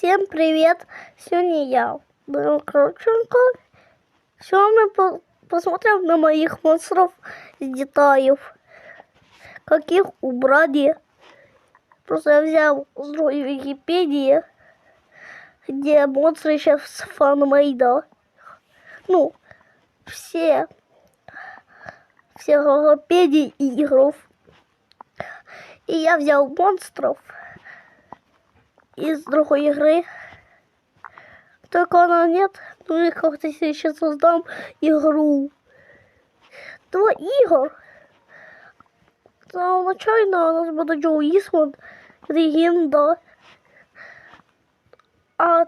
Всем привет! Сегодня я, Был Крученко. Сегодня мы по- посмотрим на моих монстров с деталев. Как их убрали. Просто я взял с другой Википедии, где монстры сейчас с фанмейда. Ну, все, все логопедии игров. И я взял монстров из другой игры. Только она нет. Ну и как-то сейчас создам игру. Два игр. Изначально у нас будет Джо Исман, легенда. А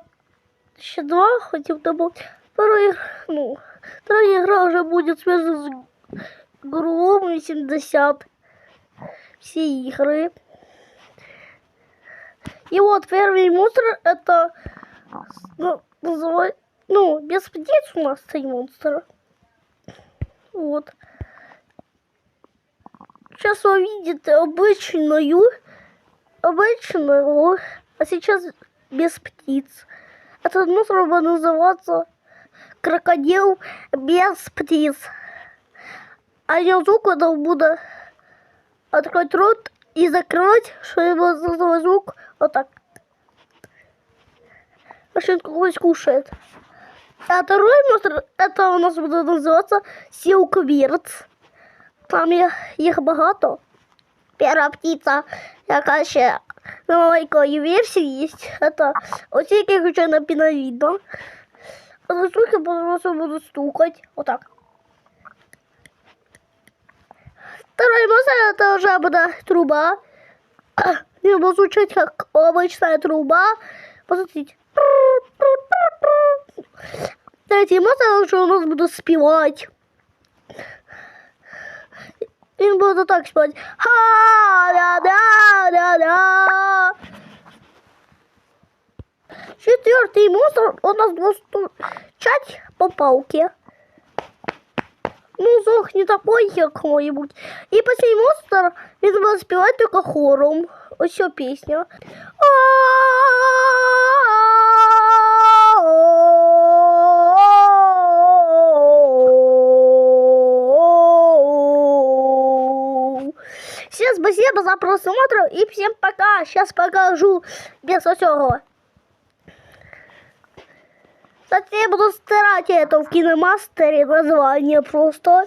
еще два хотим добавить. Вторая, ну, вторая игра уже будет связана с Гром 80. Все игры. И вот первый монстр это ну, называй, ну, без птиц у нас три монстра. Вот. Сейчас вы видите обычную, обычную, а сейчас без птиц. Этот монстр будет называться крокодил без птиц. А я звук это буду открыть рот и закрыть, чтобы создавать звук вот так. Машинка какой кушает. А второй монстр, это у нас буде називатися Сілквірц. Там їх, їх багато. Перша птиця, яка ще на маленької версії є. Это оці, які хоча на піновідно. А на штуки просто будуть стукати. Отак. Второй монстр, это уже будет труба. Не будет звучать как обычная труба. Посмотрите. Третий монстр уже у нас будет спевать. Він буде так співати. Ха-да-да-да-да. Четвертый монстр у нас будет стучать по палке Ну, звук не такой, какой-нибудь. И последний монстр, він буде співати только хором. Ось ця пісня. Всем спасибо за просмотр и всем пока. Сейчас покажу без всего. Кстати, я буду стирать это в киномастере название просто.